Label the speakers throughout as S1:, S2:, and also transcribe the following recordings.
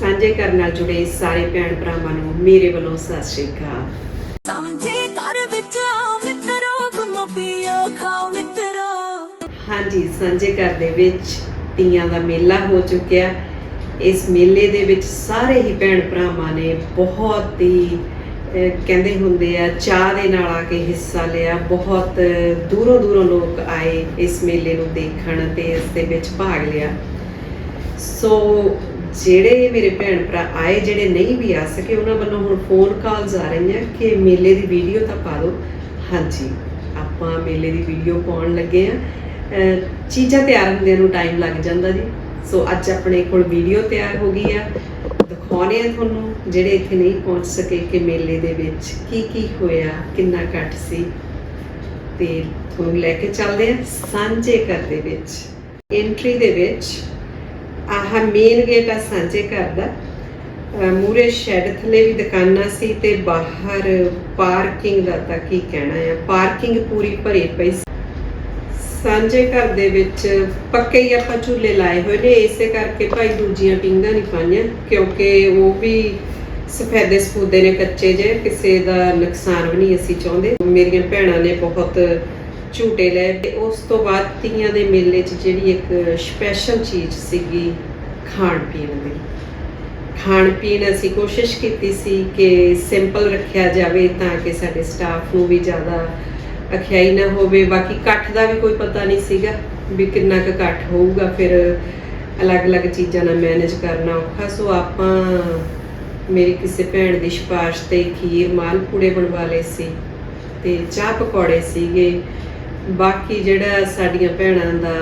S1: ਸਾਂਝੇ ਕਰਨ ਨਾਲ ਜੁੜੇ ਸਾਰੇ ਭੈਣ ਭਰਾਵਾਂ ਨੂੰ ਮੇਰੇ ਵੱਲੋਂ ਸਤਿ ਸ਼੍ਰੀ ਅਕਾਲ।
S2: ਸਾਂਝੇ ਘਰ ਵਿੱਚ ਆਓ ਮਿੱਤਰੋ ਗੁੰਮੋ ਪੀਓ ਖਾਓ ਮਿੱਤਰੋ।
S1: ਹਾਂਜੀ ਸਾਂਝੇ ਘਰ ਦੇ ਵਿੱਚ ਤੀਆਂ ਦਾ ਮੇਲਾ ਹੋ ਚੁੱਕਿਆ। ਇਸ ਮੇਲੇ ਦੇ ਵਿੱਚ ਸਾਰੇ ਹੀ ਭੈਣ ਭਰਾਵਾਂ ਨੇ ਬਹੁਤ ਹੀ ਕਹਿੰਦੇ ਹੁੰਦੇ ਆ ਚਾਹ ਦੇ ਨਾਲ ਆ ਕੇ ਹਿੱਸਾ ਲਿਆ। ਬਹੁਤ ਦੂਰੋਂ ਦੂਰੋਂ ਲੋਕ ਆਏ ਇਸ ਮੇਲੇ ਨੂੰ ਦੇਖਣ ਤੇ ਇਸ ਦੇ ਵਿੱਚ ਭਾਗ ਲਿਆ। ਸੋ ਜਿਹੜੇ ਮੇਰੇ ਭੈਣ ਭਰਾ ਆਏ, ਜਿਹੜੇ ਨਹੀਂ ਵੀ ਆ ਸਕੇ, ਉਹਨਾਂ ਵੱਲੋਂ ਹੁਣ ਫੋਨ ਕਾਲਸ ਆ ਰਹੀਆਂ ਕਿ ਮੇਲੇ ਦੀ ਵੀਡੀਓ ਤਾਂ ਪਾ ਦਿਓ। ਹਾਂਜੀ, ਆਪਾਂ ਮੇਲੇ ਦੀ ਵੀਡੀਓ ਪਾਉਣ ਲੱਗੇ ਆ ਚੀਜ਼ਾਂ ਤਿਆਰ ਹੁੰਦਿਆਂ ਨੂੰ ਟਾਈਮ ਲੱਗ ਜਾਂਦਾ ਜੀ। ਸੋ ਅੱਜ ਆਪਣੇ ਕੋਲ ਵੀਡੀਓ ਤਿਆਰ ਹੋ ਗਈ ਆ। ਦਿਖਾਉਣੇ ਆ ਤੁਹਾਨੂੰ ਜਿਹੜੇ ਇੱਥੇ ਨਹੀਂ ਪਹੁੰਚ ਸਕੇ ਕਿ ਮੇਲੇ ਦੇ ਵਿੱਚ ਕੀ ਕੀ ਹੋਇਆ, ਕਿੰਨਾ ਘੱਟ ਸੀ। ਤੇ ਤੁਹਾਨੂੰ ਲੈ ਕੇ ਚੱਲਦੇ ਆ ਸਾਂਝੇ ਘਰ ਦੇ ਵਿੱਚ। ਐਂਟਰੀ ਦੇ ਵਿੱਚ ਆਹ ਮੇਨ ਗੇਟ ਆ ਸਾਂਝੇ ਘਰ ਦਾ। ਮੂਰੇ ਸ਼ੈਡ ਥੱਲੇ ਵੀ ਦੁਕਾਨਾਂ ਸੀ ਤੇ ਬਾਹਰ ਪਾਰਕਿੰਗ ਦਾ ਤਾਂ ਕੀ ਕਹਿਣਾ ਆ। ਪਾਰਕਿੰਗ ਪੂਰੀ ਭਰੀ ਪਈ ਸਾਂਝੇ ਘਰ ਦੇ ਵਿੱਚ ਪੱਕੇ ਹੀ ਆਪਾਂ ਝੂਲੇ ਲਾਏ ਹੋਏ ਨੇ। ਇਸੇ ਕਰਕੇ ਭਾਈ ਦੂਜੀਆਂ ਟਿੰਗਾਂ ਨਹੀਂ ਪਾਈਆਂ, ਕਿਉਂਕਿ ਉਹ ਵੀ ਸਫੈਦੇ ਸਫੂਦੇ ਨੇ ਕੱਚੇ ਜੇ ਕਿਸੇ ਦਾ ਨੁਕਸਾਨ ਵੀ ਨਹੀਂ ਅਸੀਂ ਚਾਹੁੰਦੇ। ਮੇਰੀਆਂ ਭੈਣਾਂ ਨੇ ਬਹੁਤ ਝੂਟੇ ਲਏ ਤੇ ਉਸ ਤੋਂ ਬਾਅਦ ਤੀਆਂ ਦੇ ਮੇਲੇ 'ਚ ਜਿਹੜੀ ਇੱਕ ਸਪੈਸ਼ਲ ਚੀਜ਼ ਸੀਗੀ ਖਾਣ ਪੀਣ ਦੀ। ਖਾਣ ਪੀਣ ਅਸੀਂ ਕੋਸ਼ਿਸ਼ ਕੀਤੀ ਸੀ ਕਿ ਸਿੰਪਲ ਰੱਖਿਆ ਜਾਵੇ ਤਾਂ ਕਿ ਸਾਡੇ ਸਟਾਫ ਨੂੰ ਵੀ ਜ਼ਿਆਦਾ ਅਖਿਆਈ ਨਾ ਹੋਵੇ। ਬਾਕੀ ਇਕੱਠ ਦਾ ਵੀ ਕੋਈ ਪਤਾ ਨਹੀਂ ਸੀਗਾ ਵੀ ਕਿੰਨਾ ਕੁ ਇਕੱਠ ਹੋਊਗਾ। ਫਿਰ ਅਲੱਗ-ਅਲੱਗ ਚੀਜ਼ਾਂ ਨਾਲ ਮੈਨੇਜ ਕਰਨਾ ਔਖਾ। ਸੋ ਆਪਾਂ ਮੇਰੀ ਕਿਸੇ ਭੈਣ ਦੀ ਸਿਫਾਰਿਸ਼ ਤੇ ਖੀਰ ਮਾਲਪੂੜੇ ਬਣਵਾ ਲਏ ਸੀ ਤੇ ਚਾਹ ਪਕੌੜੇ ਸੀਗੇ। ਬਾਕੀ ਜਿਹੜਾ ਸਾਡੀਆਂ ਭੈਣਾਂ ਦਾ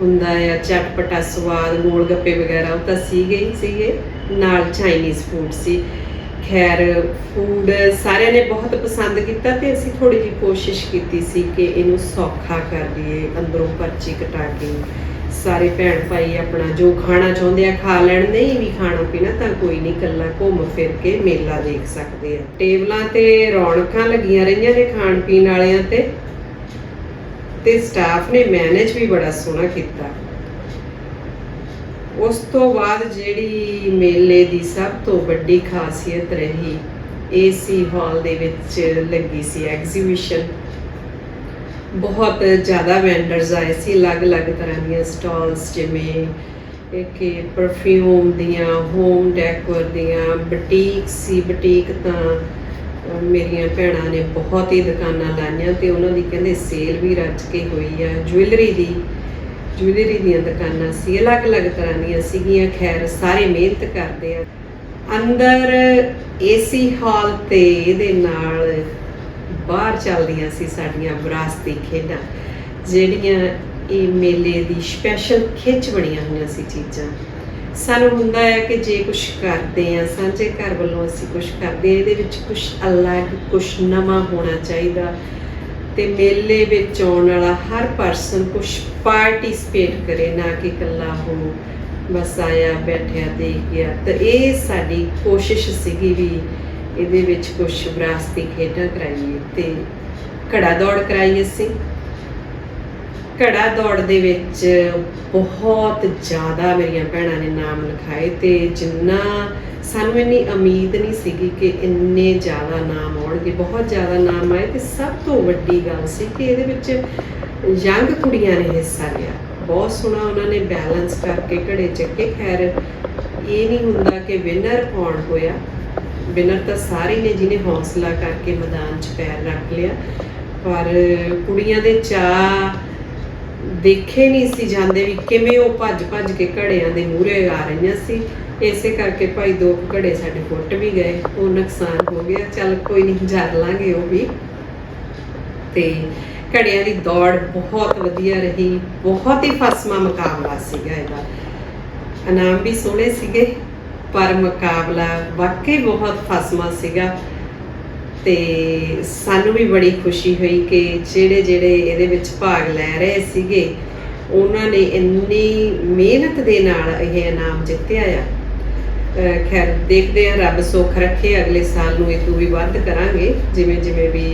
S1: ਹੁੰਦਾ ਆ, ਚਟਪਟਾ ਸਵਾਦ ਗੋਲ ਗੱਪੇ ਵਗੈਰਾ, ਉਹ ਤਾਂ ਸੀਗੇ ਹੀ ਸੀਗੇ। ਨਾਲ ਚਾਈਨੀਜ਼ ਫੂਡ ਸੀ। ਖੈਰ ਫੂਡ ਸਾਰਿਆਂ ਨੇ ਬਹੁਤ ਪਸੰਦ ਕੀਤਾ ਤੇ ਅਸੀਂ ਥੋੜੀ ਜਿਹੀ ਕੋਸ਼ਿਸ਼ ਕੀਤੀ ਸੀ ਕਿ ਇਹਨੂੰ ਸੌਖਾ ਕਰ ਲਈਏ, ਅੰਦਰੋਂ ਪਰਚੀ ਕਟਾ ਕੇ। ਸਾਰੇ ਭੈਣ ਭਾਈ ਆਪਣਾ ਜੋ ਖਾਣਾ ਚਾਹੁੰਦੇ ਆ ਖਾ ਲੈਣ, ਨਹੀਂ ਵੀ ਖਾਣਾ ਪੀਣਾ ਤਾਂ ਕੋਈ ਨਹੀਂ ਕੱਲਾ ਘੁੰਮ ਫਿਰ ਕੇ ਮੇਲਾ ਦੇਖ ਸਕਦੇ ਆ। ਟੇਬਲਾਂ ਤੇ ਰੌਣਕਾਂ ਲੱਗੀਆਂ ਰਹੀਆਂ ਨੇ ਖਾਣ ਪੀਣ ਵਾਲਿਆਂ ਤੇ। ਤੇ ਸਟਾਫ ਨੇ ਮੈਨੇਜ ਵੀ ਬੜਾ ਸੋਹਣਾ ਕੀਤਾ। ਉਸ ਤੋਂ ਬਾਅਦ ਜਿਹੜੀ ਮੇਲੇ ਦੀ ਸਭ ਤੋਂ ਵੱਡੀ ਖਾਸੀਅਤ ਰਹੀ ਏਸੀ ਹਾਲ ਦੇ ਵਿੱਚ ਲੱਗੀ ਸੀ ਐਗਜ਼ੀਬਿਸ਼ਨ ਬਹੁਤ ਜ਼ਿਆਦਾ ਵੈਂਡਰਸ ਆਏ ਸੀ, ਅਲੱਗ-ਅਲੱਗ ਤਰ੍ਹਾਂ ਦੀਆਂ ਸਟਾਲਸ ਜਿਵੇਂ ਕਿ ਪਰਫਿਊਮ ਦੀਆਂ ਹੋਮ ਡੈਕੋਰ ਦੀਆਂ ਬੁਟੀਕ ਸੀ ਬੁਟੀਕ ਤਾਂ ਮੇਰੀਆਂ ਭੈਣਾਂ ਨੇ ਬਹੁਤ ਹੀ ਦੁਕਾਨਾਂ ਲਾਈਆਂ ਤੇ ਉਹਨਾਂ ਦੀ ਕਹਿੰਦੇ ਸੇਲ ਵੀ ਰੱਜ ਕੇ ਹੋਈ ਆ। ਜੁਐਲਰੀ ਦੀ ਜੁਐਲਰੀ ਦੀਆਂ ਦੁਕਾਨਾਂ ਸੀ, ਅਲੱਗ-ਅਲੱਗ ਤਰ੍ਹਾਂ ਦੀਆਂ ਸੀਗੀਆਂ। ਖੈਰ, ਸਾਰੇ ਮਿਹਨਤ ਕਰਦੇ ਆ। ਅੰਦਰ ਏਸੀ ਹਾਲ ਤੇ ਇਹਦੇ ਨਾਲ ਬਾਹਰ ਚੱਲਦੀਆਂ ਸੀ ਸਾਡੀਆਂ ਵਿਰਾਸਤੀ ਖੇਡਾਂ, ਜਿਹੜੀਆਂ ਇਹ ਮੇਲੇ ਦੀ ਸਪੈਸ਼ਲ ਖਿੱਚ ਬਣੀਆਂ ਹੋਈਆਂ ਸੀ ਚੀਜ਼ਾਂ। ਸਾਨੂੰ ਹੁੰਦਾ ਹੈ ਕਿ ਜੇ ਕੁਝ ਕਰਦੇ ਆ ਸਾਂਝੇ ਘਰ ਵੱਲੋਂ ਅਸੀਂ ਕੁਝ ਕਰਦੇ ਆ ਇਹਦੇ ਵਿੱਚ ਕੁਝ ਅਲੱਗ ਕੁਝ ਨਵਾਂ ਹੋਣਾ ਚਾਹੀਦਾ। ਤੇ ਮੇਲੇ ਵਿੱਚ ਆਉਣ ਵਾਲਾ ਹਰ ਪਰਸਨ ਕੁਝ ਪਾਰਟਿਸਿਪੇਟ ਕਰੇ, ਨਾ ਕਿ ਇਕੱਲਾ ਹੋ ਬਸ ਆਇਆ, ਬੈਠਿਆ, ਦੇਖ ਗਿਆ। ਤਾਂ ਇਹ ਸਾਡੀ ਕੋਸ਼ਿਸ਼ ਸੀਗੀ ਵੀ ਇਹਦੇ ਵਿੱਚ ਕੁਝ ਵਿਰਾਸਤੀ ਖੇਡਾਂ ਕਰਾਈਏ ਤੇ ਘੜਾ ਦੌੜ ਕਰਾਈਏ ਅਸੀਂ। ਘੜਾ ਦੌੜ ਦੇ ਵਿੱਚ ਬਹੁਤ ਜ਼ਿਆਦਾ ਮੇਰੀਆਂ ਭੈਣਾਂ ਨੇ ਨਾਮ ਲਿਖਾਏ ਤੇ ਜਿੰਨਾ ਸਾਨੂੰ ਇੰਨੀ ਉਮੀਦ ਨਹੀਂ ਸੀਗੀ ਕਿ ਇੰਨੇ ਜ਼ਿਆਦਾ ਨਾਮ ਆਉਣਗੇ, ਬਹੁਤ ਜ਼ਿਆਦਾ ਨਾਮ ਆਏ ਤੇ ਸਭ ਤੋਂ ਵੱਡੀ ਗੱਲ ਸੀ ਕਿ ਇਹਦੇ ਵਿੱਚ ਯੰਗ ਕੁੜੀਆਂ ਨੇ ਹਿੱਸਾ ਲਿਆ। ਬਹੁਤ ਸੋਹਣਾ ਉਹਨਾਂ ਨੇ ਬੈਲੈਂਸ ਕਰਕੇ ਘੜੇ ਚੱਕੇ। ਖੈਰ, ਇਹ ਨਹੀਂ ਹੁੰਦਾ ਕਿ ਵਿਨਰ ਕੌਣ ਹੋਇਆ। ਵਿਨਰ ਤਾਂ ਸਾਰੇ ਨੇ ਜਿਹਨੇ ਹੌਸਲਾ ਕਰਕੇ ਮੈਦਾਨ 'ਚ ਪੈਰ ਰੱਖ ਲਿਆ। ਪਰ ਕੁੜੀਆਂ ਦੇ ਚਾਹ ਦੇਖੇ ਨਹੀਂ ਸੀ ਜਾਂਦੇ ਵੀ ਕਿਵੇਂ ਉਹ ਭੱਜ ਭੱਜ ਕੇ ਘੜਿਆਂ ਦੇ ਮੂਹਰੇ ਆ ਰਹੀਆਂ ਸੀ। ਇਸੇ ਕਰਕੇ ਭਾਈ ਦੋ ਘੜੇ ਸਾਡੇ ਫੁੱਟ ਵੀ ਗਏ, ਉਹ ਨੁਕਸਾਨ ਹੋ ਗਿਆ। ਚੱਲ ਕੋਈ ਨਹੀਂ, ਜਰ ਲਾਂਗੇ ਉਹ ਵੀ। ਤੇ ਘੜਿਆਂ ਦੀ ਦੌੜ ਬਹੁਤ ਵਧੀਆ ਰਹੀ। ਬਹੁਤ ਹੀ ਫਸਮਾ ਮੁਕਾਬਲਾ ਸੀਗਾ ਇਹਦਾ। ਇਨਾਮ ਵੀ ਸੋਹਣੇ ਸੀਗੇ, ਪਰ ਮੁਕਾਬਲਾ ਵਾਕਈ ਬਹੁਤ ਫਸਮਾ ਸੀਗਾ। ਤੇ ਸਾਨੂੰ ਵੀ ਬੜੀ ਖੁਸ਼ੀ ਹੋਈ ਕਿ ਜਿਹੜੇ ਜਿਹੜੇ ਇਹਦੇ ਵਿੱਚ ਭਾਗ ਲੈ ਰਹੇ ਸੀਗੇ, ਉਹਨਾਂ ਨੇ ਇੰਨੀ ਮਿਹਨਤ ਦੇ ਨਾਲ ਇਹ ਇਨਾਮ ਜਿੱਤਿਆ ਆ। ਖੈਰ, ਦੇਖਦੇ ਆ ਰੱਬ ਸੁੱਖ ਰੱਖੇ, ਅਗਲੇ ਸਾਲ ਨੂੰ ਇਹ ਤੋਂ ਵੀ ਵੱਧ ਕਰਾਂਗੇ, ਜਿਵੇਂ ਜਿਵੇਂ ਵੀ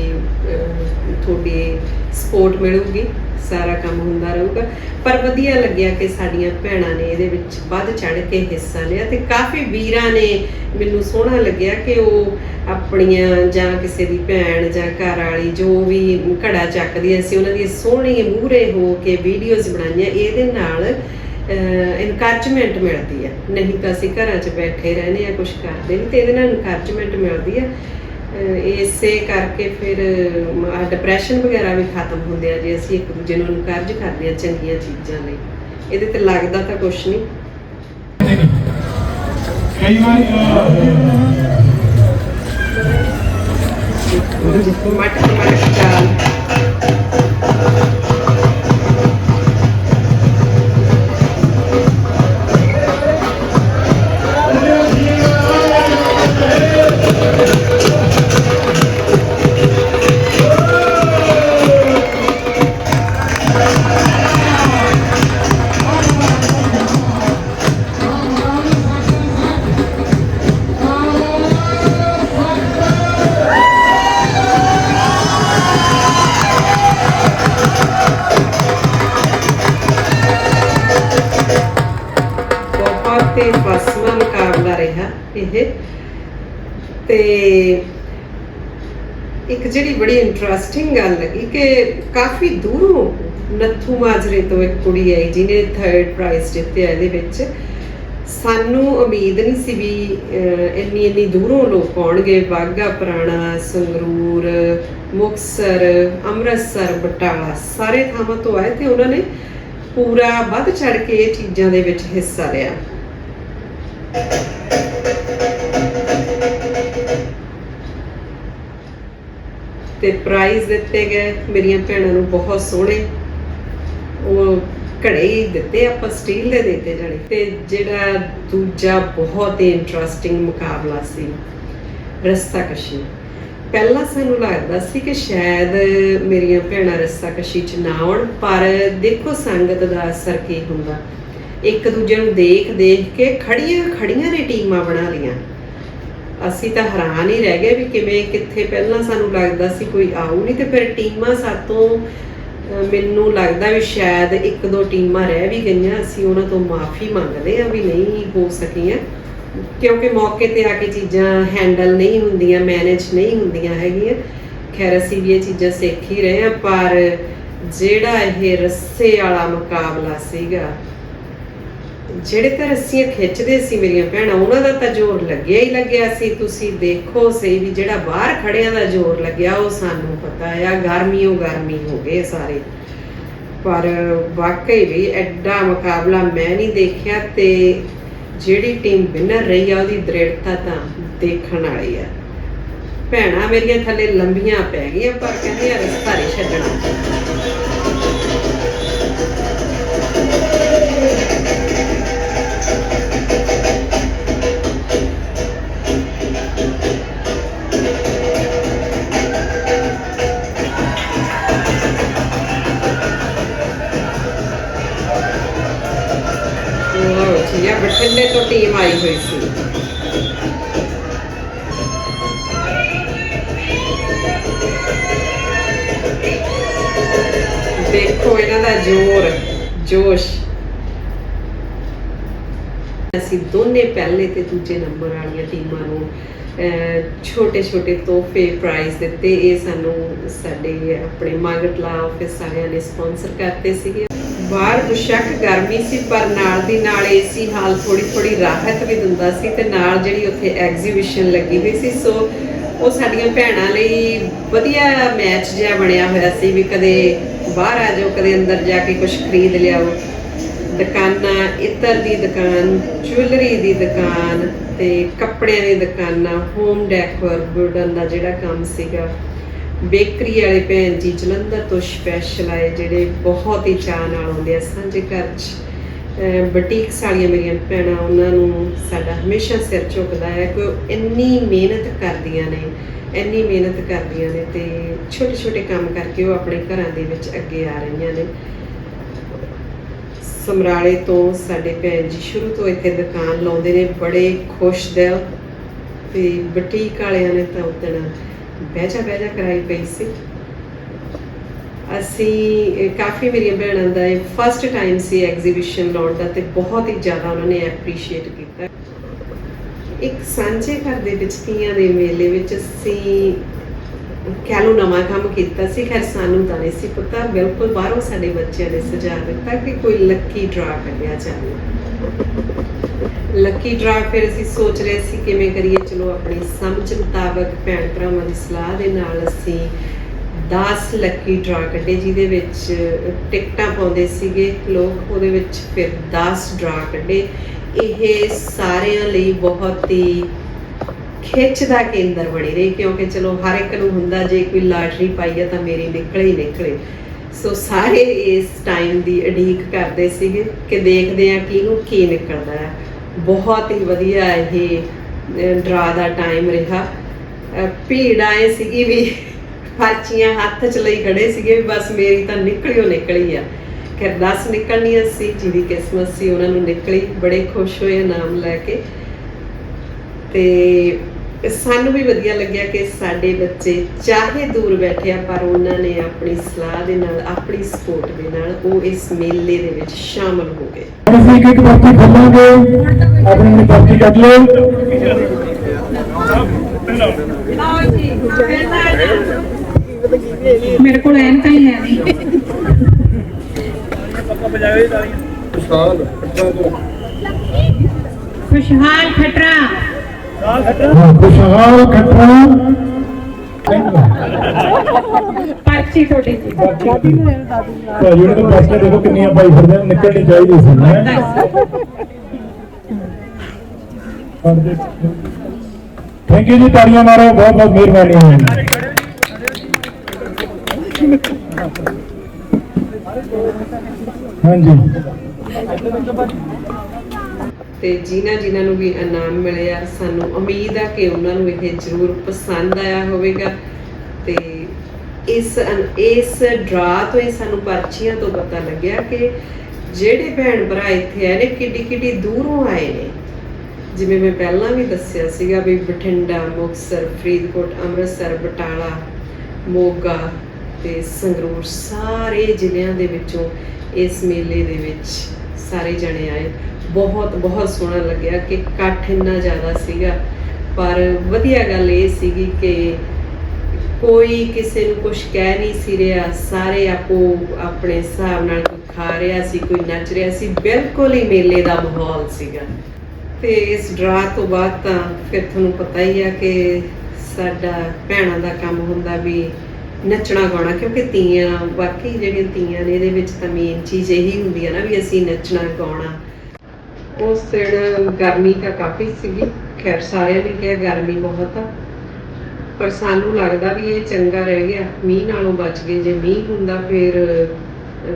S1: ਤੁਹਾਡੀ ਸਪੋਰਟ ਮਿਲੂਗੀ। ਸਾਰਾ ਕੰਮ ਹੁੰਦਾ ਰਹੂਗਾ। ਪਰ ਵਧੀਆ ਲੱਗਿਆ ਕਿ ਸਾਡੀਆਂ ਭੈਣਾਂ ਨੇ ਇਹਦੇ ਵਿੱਚ ਵੱਧ ਚੜ ਕੇ ਹਿੱਸਾ ਲਿਆ ਤੇ ਕਾਫੀ ਵੀਰਾਂ ਨੇ ਮੈਨੂੰ ਸੋਹਣਾ ਲੱਗਿਆ ਕਿ ਉਹ ਆਪਣੀਆਂ ਜਾਂ ਕਿਸੇ ਦੀ ਭੈਣ ਜਾਂ ਘਰ ਵਾਲੀ ਜੋ ਵੀ ਘੜਾ ਚੱਕਦੀ ਸੀ ਉਹਨਾਂ ਦੀ ਸੋਹਣੀ ਮੂਹਰੇ ਹੋ ਕੇ ਵੀਡੀਓਜ਼ ਬਣਾਈਆਂ, ਇਹਦੇ ਨਾਲ ਇਨਕਰੇਜਮੈਂਟ ਮਿਲਦੀ ਹੈ ਨਹੀਂ ਤਾਂ ਅਸੀਂ ਘਰਾਂ 'ਚ ਬੈਠੇ ਰਹਿੰਦੇ ਆ ਕੁਝ ਕਰਦੇ ਨਹੀਂ ਤੇ ਇਹਦੇ ਨਾਲ ਇਨਕਰੇਜਮੈਂਟ ਮਿਲਦੀ ਹੈ ਇਸੇ ਕਰਕੇ ਫਿਰ ਡਿਪਰੈਸ਼ਨ ਵਗੈਰਾ ਵੀ ਖਤਮ ਹੁੰਦੇ ਆ ਜੇ। ਅਸੀਂ ਇੱਕ ਦੂਜੇ ਨੂੰ ਇਨਕਰੇਜ ਕਰਦੇ ਆ ਚੰਗੀਆਂ ਚੀਜ਼ਾਂ ਲਈ। ਇਹਦੇ ਤੇ ਲੱਗਦਾ ਤਾਂ ਕੁਝ ਨਹੀਂ।
S3: ਕਈ ਵਾਰ
S1: ਮਟ ਮਟ ਚਾਲ। ਮੁਕਾਬਲਾ ਰਿਹਾ ਇਹ। ਤੇ ਇੱਕ ਜਿਹੜੀ ਬੜੀ ਇੰਟਰਸਟਿੰਗ ਗੱਲ ਲੱਗੀ ਕਿ ਕਾਫੀ ਦੂਰੋਂ ਨੱਥੂ ਮਾਜਰੇ ਤੋਂ ਇੱਕ ਕੁੜੀ ਆਈ ਜਿਹਨੇ ਥਰਡ ਪ੍ਰਾਈਜ਼ ਜਿੱਤਿਆ ਇਹਦੇ ਵਿੱਚ। ਸਾਨੂੰ ਉਮੀਦ ਨਹੀਂ ਸੀ ਵੀ ਇੰਨੀ ਇੰਨੀ ਦੂਰੋਂ ਲੋਕ ਆਉਣਗੇ। ਬਾਗਾ ਪੁਰਾਣਾ, ਸੰਗਰੂਰ ਮੁਕਸਰ ਅੰਮ੍ਰਿਤਸਰ, ਬਟਾਲਾ ਸਾਰੇ ਥਾਵਾਂ ਤੋਂ ਆਏ ਤੇ ਉਹਨਾਂ ਨੇ ਪੂਰਾ ਵੱਧ ਚੜ ਕੇ ਇਹ ਚੀਜ਼ਾਂ ਦੇ ਵਿੱਚ ਹਿੱਸਾ ਲਿਆ। ਤੇ ਪ੍ਰਾਈਜ਼ ਦਿੱਤੇ ਗਏ। ਮੇਰੀਆਂ ਭੈਣਾਂ ਨੂੰ ਬਹੁਤ ਸੋਹਣੇ। ਉਹ ਘੜੇ ਹੀ ਦਿੱਤੇ ਆਪਾਂ ਸਟੀਲ ਦੇ ਦਿੱਤੇ ਜਾਣੇ। ਤੇ ਜਿਹੜਾ ਦੂਜਾ ਬਹੁਤ ਹੀ ਇੰਟਰਸਟਿੰਗ ਮੁਕਾਬਲਾ ਸੀ, ਰਸਤਾ ਕਸ਼ੀ। ਪਹਿਲਾਂ ਸਾਨੂੰ ਲੱਗਦਾ ਸੀ ਕਿ ਸ਼ਾਇਦ ਮੇਰੀਆਂ ਭੈਣਾਂ ਰਸਤਾ ਕਸ਼ੀ ਚ ਨਾ ਆਉਣ, ਪਰ ਦੇਖੋ ਸੰਗਤ ਦਾ ਅਸਰ ਕੀ ਹੁੰਦਾ। ਇੱਕ ਦੂਜੇ ਨੂੰ ਦੇਖ ਦੇਖ ਕੇ ਖੜੀਆਂ ਖੜੀਆਂ ਨੇ ਟੀਮਾਂ ਬਣਾ ਲੀਆਂ। ਅਸੀਂ ਤਾਂ ਹੈਰਾਨ ਹੀ ਰਹਿ ਗਏ ਵੀ ਕਿਵੇਂ, ਕਿੱਥੇ ਪਹਿਲਾਂ ਸਾਨੂੰ ਲੱਗਦਾ ਸੀ ਕੋਈ ਆਊ ਨਹੀਂ ਤੇ ਫਿਰ ਟੀਮਾਂ ਸਾਤੋਂ, ਅਹ, ਮੈਨੂੰ ਲੱਗਦਾ ਵੀ ਸ਼ਾਇਦ ਇੱਕ ਦੋ ਟੀਮਾਂ ਰਹਿ ਵੀ ਗਈਆਂ, ਅਸੀਂ ਉਹਨਾਂ ਤੋਂ ਮਾਫੀ ਮੰਗਦੇ ਆ ਵੀ ਨਹੀਂ ਹੋ ਸਕੀਆਂ। ਕਿਉਂਕਿ ਮੌਕੇ ਤੇ ਆ ਕੇ ਚੀਜ਼ਾਂ ਹੈਂਡਲ ਨਹੀਂ ਹੁੰਦੀਆਂ ਮੈਨੇਜ ਨਹੀਂ ਹੁੰਦੀਆਂ ਹੈਗੀਆਂ। ਖੈਰ, ਅਸੀਂ ਵੀ ਇਹ ਚੀਜ਼ਾਂ ਸਿੱਖ ਹੀ ਰਹੇ ਆ ਪਰ ਜਿਹੜਾ ਇਹ ਰੱਸੇ ਵਾਲਾ ਮੁਕਾਬਲਾ ਸੀਗਾ ਜਿਹੜੇ ਤਾਂ ਰੱਸੀਆਂ ਖਿੱਚਦੇ ਸੀ ਮੇਰੀਆਂ ਭੈਣਾਂ, ਉਹਨਾਂ ਦਾ ਤਾਂ ਜ਼ੋਰ ਲੱਗਿਆ ਹੀ ਲੱਗਿਆ ਸੀ। ਤੁਸੀਂ ਦੇਖੋ ਸਹੀ ਵੀ ਜਿਹੜਾ ਬਾਹਰ ਖੜਿਆਂ ਦਾ ਜ਼ੋਰ ਲੱਗਿਆ, ਉਹ ਸਾਨੂੰ ਪਤਾ ਆ, ਗਰਮੀਓ ਗਰਮੀ ਹੋ ਗਏ ਸਾਰੇ। ਪਰ ਵਾਕਈ ਵੀ ਐਡਾ ਮੁਕਾਬਲਾ ਮੈਂ ਨਹੀਂ ਦੇਖਿਆ ਤੇ ਜਿਹੜੀ ਟੀਮ ਵਿਨਰ ਰਹੀ ਆ, ਉਹਦੀ ਦ੍ਰਿੜਤਾ ਤਾਂ ਦੇਖਣ ਵਾਲੀ ਆ। ਭੈਣਾਂ ਮੇਰੀਆਂ ਥੱਲੇ ਲੰਬੀਆਂ ਪੈ ਗਈਆਂ, ਪਰ ਕਹਿੰਦੇ ਆ ਰਸਤਾ ਨਹੀਂ ਛੱਡਣਾ। ਉਹ ਬਠਿੰਡੇ ਤੋਂ ਟੀਮ ਆਈ ਹੋਈ ਸੀ। ਦੇਖੋ ਇਹਨਾਂ ਦਾ ਜ਼ੋਰ, ਜੋਸ਼। ਅਸੀਂ ਦੋਨੇ ਪਹਿਲੇ ਤੇ ਦੂਜੇ ਨੰਬਰ ਵਾਲੀਆਂ ਟੀਮਾਂ ਨੂੰ ਛੋਟੇ ਛੋਟੇ ਤੋਹਫੇ ਪ੍ਰਾਈਜ਼ ਦਿੱਤੇ। ਇਹ ਸਾਨੂੰ ਸਾਡੇ ਆਪਣੇ ਮਾਗਟਲਾ ਆਫਿਸ ਸਾਰਿਆਂ ਨੇ ਸਪਾਂਸਰ ਕਰਤੇ ਸੀਗੇ। ਬਾਹਰ ਬੇਸ਼ੱਕ ਗਰਮੀ ਸੀ, ਪਰ ਨਾਲ ਦੀ ਨਾਲ ਏਸੀ ਹਾਲ ਥੋੜੀ ਥੋੜੀ ਰਾਹਤ ਵੀ ਦਿੰਦਾ ਸੀ ਤੇ ਨਾਲ ਜਿਹੜੀ ਉੱਥੇ ਐਗਜ਼ੀਬਿਸ਼ਨ ਲੱਗੀ ਹੋਈ ਸੀ, ਸੋ ਉਹ ਸਾਡੀਆਂ ਭੈਣਾਂ ਲਈ ਵਧੀਆ ਮੈਚ ਜਿਹਾ ਬਣਿਆ ਹੋਇਆ ਸੀ ਵੀ ਕਦੇ ਬਾਹਰ ਆ ਜਾਓ, ਕਦੇ ਅੰਦਰ ਜਾ ਕੇ ਕੁਝ ਖਰੀਦ ਲਿਆਓ। ਦੁਕਾਨਾਂ ਇਤਰ ਦੀ ਦੁਕਾਨ ਜੁਐਲਰੀ ਦੀ ਦੁਕਾਨ ਤੇ ਕੱਪੜਿਆਂ ਦੀ ਦੁਕਾਨਾਂ ਹੋਮ ਡੈਕੋਰ ਵੁਡਨ ਦਾ ਜਿਹੜਾ ਕੰਮ ਸੀਗਾ। ਬੇਕਰੀ ਵਾਲੇ ਭੈਣ ਜੀ ਜਲੰਧਰ ਤੋਂ ਸਪੈਸ਼ਲ ਆਏ, ਜਿਹੜੇ ਬਹੁਤ ਹੀ ਚਾਅ ਨਾਲ ਆਉਂਦੇ ਆ ਸਾਂਝੇ ਘਰ 'ਚ। ਬੁਟੀਕਸ ਵਾਲੀਆਂ ਮੇਰੀਆਂ ਭੈਣਾਂ, ਉਹਨਾਂ ਨੂੰ ਸਾਡਾ ਹਮੇਸ਼ਾ ਸਿਰ ਝੁਕਦਾ ਹੈ ਕਿ ਉਹ ਇੰਨੀ ਮਿਹਨਤ ਕਰਦੀਆਂ ਨੇ, ਇੰਨੀ ਮਿਹਨਤ ਕਰਦੀਆਂ ਨੇ ਤੇ ਛੋਟੇ ਛੋਟੇ ਕੰਮ ਕਰਕੇ ਉਹ ਆਪਣੇ ਘਰਾਂ ਦੇ ਵਿੱਚ ਅੱਗੇ ਆ ਰਹੀਆਂ ਨੇ। ਸਮਰਾਲੇ ਤੋਂ ਸਾਡੇ ਭੈਣ ਜੀ ਸ਼ੁਰੂ ਤੋਂ ਇੱਥੇ ਦੁਕਾਨ ਲਾਉਂਦੇ ਨੇ, ਬੜੇ ਖੁਸ਼ ਦਿਲ। ਤੇ ਬੁਟੀਕ ਵਾਲਿਆਂ ਨੇ ਤਾਂ ਉਦਣ ਬਹਿ ਜਾ ਕਰਾਈ ਪਈ ਸੀ। ਅਸੀਂ ਕਾਫੀ ਮੇਰੀਆਂ ਭੈਣਾਂ ਦਾ ਇਹ ਫਸਟ ਟਾਈਮ ਸੀ ਐਗਜ਼ੀਬਿਸ਼ਨ ਲਾਉਣ ਦਾ ਤੇ ਬਹੁਤ ਹੀ ਜ਼ਿਆਦਾ ਉਹਨਾਂ ਨੇ ਐਪਰੀਸ਼ੀਏਟ ਕੀਤਾ। ਇੱਕ ਸਾਂਝੇ ਘਰ ਦੇ ਵਿੱਚ ਤੀਆਂ ਦੇ ਮੇਲੇ ਵਿੱਚ ਅਸੀਂ ਕਹਿ ਲਓ ਨਵਾਂ ਕੰਮ ਕੀਤਾ ਸੀ, ਖੈਰ ਸਾਨੂੰ ਤਾਂ ਨਹੀਂ ਸੀ ਪਤਾ, ਬਿਲਕੁਲ ਬਾਹਰੋਂ ਸਾਡੇ ਬੱਚਿਆਂ ਨੇ ਸੁਝਾਅ ਦਿੱਤਾ ਕਿ ਕੋਈ ਲੱਕੀ ਡਰਾ ਕੱਢਿਆ ਜਾਵੇ। ਲੱਕੀ ਡਰਾ ਫਿਰ ਅਸੀਂ ਸੋਚ ਰਹੇ ਸੀ ਕਿਵੇਂ ਕਰੀਏ। ਚਲੋ ਆਪਣੀ ਸਮਝ ਮੁਤਾਬਕ ਭੈਣ ਭਰਾਵਾਂ ਦੀ ਸਲਾਹ ਦੇ ਨਾਲ ਅਸੀਂ 10 ਲੱਕੀ ਡਰਾ ਕੱਢੇ, ਜਿਹਦੇ ਵਿੱਚ ਟਿਕਟਾਂ ਪਾਉਂਦੇ ਸੀਗੇ ਲੋਕ। ਉਹਦੇ ਵਿੱਚ ਫਿਰ 10 ਡਰਾ ਕੱਢੇ। ਇਹ ਸਾਰਿਆਂ ਲਈ ਬਹੁਤ ਹੀ ਖਿੱਚ ਦਾ ਕੇਂਦਰ ਬਣੀ ਰਹੀ, ਕਿਉਂਕਿ ਚਲੋ ਹਰ ਇੱਕ ਨੂੰ ਹੁੰਦਾ, ਜੇ ਕੋਈ ਲਾਟਰੀ ਪਾਈ ਹੈ ਤਾਂ ਮੇਰੀ ਨਿਕਲੇ ਹੀ ਨਿਕਲੇ। ਸੋ ਸਾਰੇ ਇਸ ਟਾਈਮ ਦੀ ਉਡੀਕ ਕਰਦੇ ਸੀਗੇ ਕਿ ਦੇਖਦੇ ਆ ਕਿਹਨੂੰ ਕੀ ਨਿਕਲਦਾ ਹੈ। ਬਹੁਤ ਹੀ ਵਧੀਆ ਇਹ ਡਰਾ ਦਾ ਟਾਈਮ ਰਿਹਾ। ਭੀੜ ਆਏ ਸੀਗੀ ਵੀ, ਪਰਚੀਆਂ ਹੱਥ ਚ ਲਈ ਖੜੇ ਸੀਗੇ ਵੀ ਬਸ ਮੇਰੀ ਤਾਂ ਨਿਕਲਿਓ ਨਿਕਲੀ ਆ। ਕਿ 10 ਨਿਕਲਣੀਆਂ ਸੀ, ਜਿਹਦੀ ਕਿਸਮਤ ਸੀ, ਉਹਨਾਂ ਨੂੰ ਨਿਕਲੀ। ਬੜੇ ਖੁਸ਼ ਹੋਏ ਨਾਮ ਲੈ ਕੇ। ਤੇ ਸਾਨੂੰ ਵੀ ਵਧੀਆ ਲੱਗਿਆ ਕਿ ਸਾਡੇ ਬੱਚੇ ਚਾਹੇ ਦੂਰ ਬੈਠੇ ਆ ਪਰ ਉਹਨਾਂ ਨੇ ਆਪਣੀ ਸਲਾਹ ਦੇ ਨਾਲ ਆਪਣੀ ਸਪੋਰਟ ਦੇ ਨਾਲ ਉਹ ਇਸ ਮੇਲੇ ਦੇ ਵਿੱਚ ਸ਼ਾਮਲ ਹੋ ਗਏ।
S3: ਅਸੀਂ ਇੱਕ ਬਾਕੀ ਖੋਲਾਂਗੇ ਆਪਣੀ ਬਾਕੀ ਕੱਢ ਲਓ।
S4: ਮੇਰੇ ਕੋਲ ਐਨਕਾਂ ਹੀ ਹੈ ਨਹੀਂ। ਖੁਸ਼ਹਾਲ ਖਟਰਾ।
S3: ਖੁਸ਼ਹਾਲ ਖੱਟਾ
S4: ਪਰਚੀ ਤੁਹਾਡੀ ਜੀ
S3: ਭਾਜੀ ਨੇ ਤਾਂ ਪਾਸੇ ਦੇਖੋ ਕਿੰਨੀਆਂ ਪਾਈ ਫਿਰਦੇ ਨੇ, ਨਿਕਲਣੀ ਚਾਹੀਦੀ ਸੀ ਥੈਂਕ ਯੂ ਜੀ ਤਾੜੀਆਂ ਮਾਰੋ ਬਹੁਤ ਬਹੁਤ ਮਿਹਰਬਾਨੀ। ਹੈ ਹਾਂਜੀ।
S1: ਤੇ ਜਿਨ੍ਹਾਂ ਜਿਨ੍ਹਾਂ ਨੂੰ ਵੀ ਇਨਾਮ ਮਿਲਿਆ, ਸਾਨੂੰ ਉਮੀਦ ਆ ਕਿ ਉਹਨਾਂ ਨੂੰ ਇਹ ਜ਼ਰੂਰ ਪਸੰਦ ਆਇਆ ਹੋਵੇਗਾ। ਤੇ ਇਸ ਇਸ ਡਰਾ ਤੋਂ ਹੀ ਸਾਨੂੰ ਪਰਚੀਆਂ ਤੋਂ ਪਤਾ ਲੱਗਿਆ ਕਿ ਜਿਹੜੇ ਭੈਣ ਭਰਾ ਇੱਥੇ ਆਏ ਨੇ, ਕਿੱਡੀ ਕਿੱਡੀ ਦੂਰੋਂ ਆਏ ਨੇ। ਜਿਵੇਂ ਮੈਂ ਪਹਿਲਾਂ ਵੀ ਦੱਸਿਆ ਸੀਗਾ ਵੀ ਬਠਿੰਡਾ, ਮੁਕਤਸਰ, ਫਰੀਦਕੋਟ, ਅੰਮ੍ਰਿਤਸਰ, ਬਟਾਲਾ, ਮੋਗਾ ਤੇ ਸੰਗਰੂਰ ਸਾਰੇ ਜ਼ਿਲ੍ਹਿਆਂ ਦੇ ਵਿੱਚੋਂ ਇਸ ਮੇਲੇ ਦੇ ਵਿੱਚ ਸਾਰੇ ਜਣੇ ਆਏ। ਬਹੁਤ ਬਹੁਤ ਸੋਹਣਾ ਲੱਗਿਆ ਕਿ ਇਕੱਠ ਇੰਨਾ ਜ਼ਿਆਦਾ ਸੀਗਾ। ਪਰ ਵਧੀਆ ਗੱਲ ਇਹ ਸੀਗੀ ਕਿ ਕੋਈ ਕਿਸੇ ਨੂੰ ਕੁਝ ਕਹਿ ਨਹੀਂ ਸੀ ਰਿਹਾ। ਸਾਰੇ ਆਪੋ ਆਪਣੇ ਹਿਸਾਬ ਨਾਲ ਕੋਈ ਖਾ ਰਿਹਾ ਸੀ, ਕੋਈ ਨੱਚ ਰਿਹਾ ਸੀ। ਬਿਲਕੁਲ ਹੀ ਮੇਲੇ ਦਾ ਮਾਹੌਲ ਸੀਗਾ। ਤੇ ਇਸ ਡਰਾ ਤੋਂ ਬਾਅਦ ਤਾਂ ਫਿਰ ਤੁਹਾਨੂੰ ਪਤਾ ਹੀ ਆ ਕਿ ਸਾਡਾ ਭੈਣਾਂ ਦਾ ਕੰਮ ਹੁੰਦਾ ਵੀ ਨੱਚਣਾ ਗਾਉਣਾ, ਕਿਉਂਕਿ ਤੀਆਂ, ਬਾਕੀ ਜਿਹੜੀਆਂ ਤੀਆਂ ਨੇ, ਇਹਦੇ ਵਿੱਚ ਤਾਂ ਮੇਨ ਚੀਜ਼ ਇਹੀ ਹੁੰਦੀ ਆ ਨਾ ਵੀ ਅਸੀਂ ਨੱਚਣਾ, ਗਾਉਣਾ। ਉਸ ਦਿਨ ਗਰਮੀ ਤਾਂ ਕਾਫੀ ਸੀਗੀ। ਖੈਰ, ਸਾਰਿਆਂ ਨੇ ਕਿਹਾ ਗਰਮੀ ਬਹੁਤ ਆ। ਪਰ ਸਾਨੂੰ ਲੱਗਦਾ ਵੀ ਇਹ ਚੰਗਾ ਰਹਿ ਗਿਆ। ਮੀਂਹ ਨਾਲੋਂ ਬਚ ਗਏ। ਜੇ ਮੀਂਹ ਹੁੰਦਾ ਫਿਰ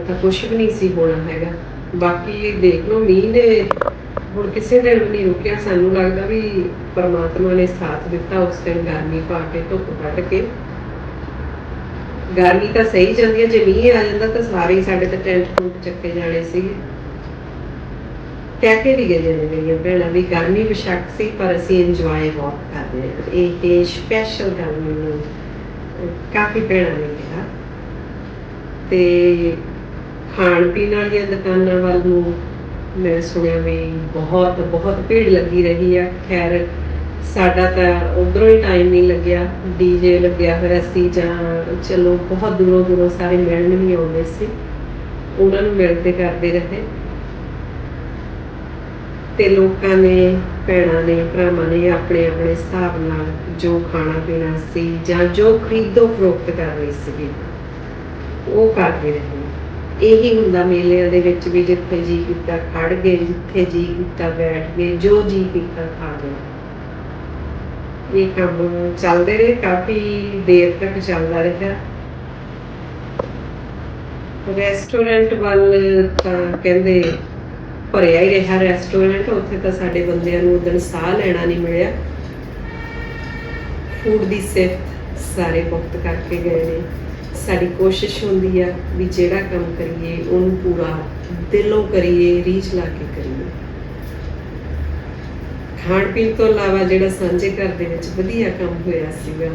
S1: ਤਾਂ ਕੁਝ ਵੀ ਨਹੀਂ ਸੀ ਹੋਣਾ ਹੈਗਾ। ਬਾਕੀ ਦੇਖ ਲਓ, ਮੀਂਹ ਨੇ ਹੁਣ ਕਿਸੇ ਦਿਨ ਵੀ ਨਹੀਂ ਰੁਕਿਆ। ਸਾਨੂੰ ਲੱਗਦਾ ਵੀ ਪਰਮਾਤਮਾ ਨੇ ਸਾਥ ਦਿੱਤਾ ਉਸ ਦਿਨ ਗਰਮੀ ਪਾ ਕੇ, ਧੁੱਪ ਕੱਢ ਕੇ। ਗਰਮੀ ਤਾਂ ਸਹੀ ਜਾਂਦੀ ਹੈ ਜੇ ਮੀਂਹ ਆ ਜਾਂਦਾ ਤਾਂ ਸਾਰੇ ਹੀ ਸਾਡੇ ਤੇ ਟੈਂਟ ਟੁੰਟ ਚੱਕੇ ਜਾਣੇ ਸੀਗੇ। ਕਹਿ ਕੇ ਵੀ ਗਏ ਨੇ ਮੇਰੀਆਂ ਭੈਣਾਂ ਵੀ ਗਰਮੀ ਬੇਸ਼ੱਕ ਸੀ, ਪਰ ਅਸੀਂ ਇੰਜੋਏ ਬਹੁਤ ਕਰਦੇ ਹਾਂ। ਇਹ ਇਹ ਸਪੈਸ਼ਲ ਗੱਲ ਮੈਨੂੰ ਕਾਫੀ ਭੈਣਾਂ ਨੇ ਕਿਹਾ। ਤੇ ਖਾਣ ਪੀਣ ਵਾਲੀਆਂ ਦੁਕਾਨਾਂ ਵੱਲ ਨੂੰ ਮੈਂ ਸੁਣਿਆ ਵੀ ਬਹੁਤ ਬਹੁਤ ਭੀੜ ਲੱਗੀ ਰਹੀ ਆ। ਖੈਰ, ਸਾਡਾ ਤਾਂ ਉਧਰੋਂ ਹੀ ਟਾਈਮ ਨਹੀਂ ਲੱਗਿਆ। ਡੀਜੇ ਲੱਗਿਆ ਹੋਇਆ ਸੀ ਜਾਂ ਚਲੋ ਬਹੁਤ ਦੂਰੋਂ ਦੂਰੋਂ ਸਾਰੇ ਮਿਲਣ ਵੀ ਆਉਂਦੇ ਸੀ। ਉਹਨਾਂ ਨੂੰ ਮਿਲਦੇ ਕਰਦੇ ਰਹੇ। ਤੇ ਲੋਕਾਂ ਨੇ, ਭੈਣਾਂ ਨੇ, ਭਰਾਵਾਂ ਨੇ ਆਪਣੇ ਆਪਣੇ ਹਿਸਾਬ ਨਾਲ ਜੋ ਖਾਣਾ ਪੀਣਾ ਸੀ ਜਾਂ ਜੋ ਖਰੀਦੋ ਫਰੋਖਤ ਕਰ ਰਹੀ ਸੀ ਉਹ ਕਰਦੇ ਰਹੇ। ਇਹੀ ਹੁੰਦਾ ਮੇਲਿਆਂ ਦੇ ਵਿੱਚ ਵੀ ਜਿੱਥੇ ਜੀ ਕੀਤਾ ਖੜ ਗਏ, ਜਿੱਥੇ ਜੀ ਕੀਤਾ ਬੈਠ ਗਏ, ਜੋ ਜੀ ਕੀਤਾ ਖਾ ਗਏ। ਇਹ ਕੰਮ ਚੱਲਦੇ ਰਹੇ, ਕਾਫੀ ਦੇਰ ਤੱਕ ਚੱਲਦਾ ਰਿਹਾ। ਰੈਸਟੋਰੈਂਟ ਵੱਲ ਤਾਂ ਕਹਿੰਦੇ ਭਰਿਆ ਹੀ ਰਿਹਾ ਰੈਸਟੋਰੈਂਟ ਉੱਥੇ ਤਾਂ ਸਾਡੇ ਬੰਦਿਆਂ ਨੂੰ ਉਦੋਂ ਸਾਹ ਲੈਣਾ ਨਹੀਂ ਮਿਲਿਆ। ਫੂਡ ਦੀ ਸਿਫਤ ਸਾਰੇ ਮੁਕਤ ਕਰਕੇ ਗਏ ਨੇ। ਸਾਡੀ ਕੋਸ਼ਿਸ਼ ਹੁੰਦੀ ਆ ਵੀ ਜਿਹੜਾ ਕੰਮ ਕਰੀਏ, ਉਹਨੂੰ ਪੂਰਾ ਦਿਲੋਂ ਕਰੀਏ, ਰੀਝ ਲਾ ਕੇ ਕਰੀਏ। ਖਾਣ ਪੀਣ ਤੋਂ ਇਲਾਵਾ ਜਿਹੜਾ ਸਾਂਝੇ ਘਰ ਦੇ ਵਿੱਚ ਵਧੀਆ ਕੰਮ ਹੋਇਆ ਸੀਗਾ,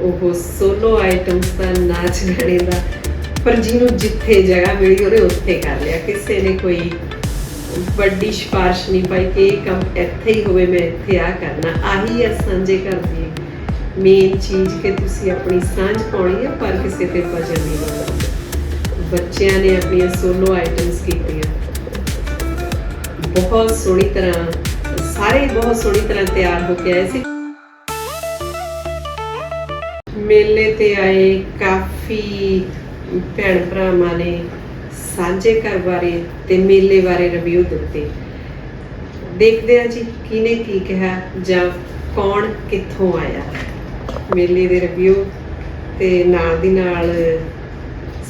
S1: ਉਹ ਸੋਲੋ ਆਈਟਮਸ ਦਾ, ਨਾਚ ਗਾਣੇ ਦਾ, ਪਰ ਜਿਹਨੂੰ ਜਿੱਥੇ ਜਗ੍ਹਾ ਮਿਲੀ, ਉਹਨੇ ਉੱਥੇ ਕਰ ਲਿਆ। ਕਿਸੇ ਨੇ ਕੋਈ ਵੱਡੀ ਸਿਫਾਰਿਸ਼ ਨਹੀਂ ਪਾਈ ਕਿ ਇਹ ਕੰਮ ਇੱਥੇ ਹੀ ਹੋਵੇ, ਮੈਂ ਇੱਥੇ ਆ ਕਰਨਾ। ਆਹੀ ਹੈ ਸਾਂਝੇ ਘਰ ਦੀ ਮੇਨ ਚੀਜ਼ ਕਿ ਤੁਸੀਂ ਆਪਣੀ ਸਾਂਝ ਪਾਉਣੀ ਹੈ, ਪਰ ਕਿਸੇ ਤੇ ਵਜਨ ਨਹੀਂ ਲਾਉਣਾ। ਬੱਚਿਆਂ ਨੇ ਆਪਣੀਆਂ ਸੋਲੋ ਆਈਟਮਸ ਕੀਤੀਆਂ। ਬਹੁਤ ਸੋਹਣੀ ਤਰ੍ਹਾਂ, ਸਾਰੇ ਬਹੁਤ ਸੋਹਣੀ ਤਰ੍ਹਾਂ ਤਿਆਰ ਹੋ ਕੇ ਆਏ ਸੀ। ਮੇਲੇ ਤੇ ਆਏ, ਕਾਫੀ ਭੈਣ ਭਰਾਵਾਂ ਨੇ ਸਾਂਝੇ ਘਰ ਬਾਰੇ ਤੇ ਮੇਲੇ ਬਾਰੇ ਰਿਵਿਊ ਦਿੱਤੇ। ਦੇਖਦੇ ਆ ਜੀ ਕਿਹਨੇ ਕੀ ਕਿਹਾ ਜਾਂ ਕੌਣ ਕਿੱਥੋਂ ਆਇਆ। ਮੇਲੇ ਦੇ ਰਿਵਿਊ ਤੇ ਨਾਲ ਦੀ ਨਾਲ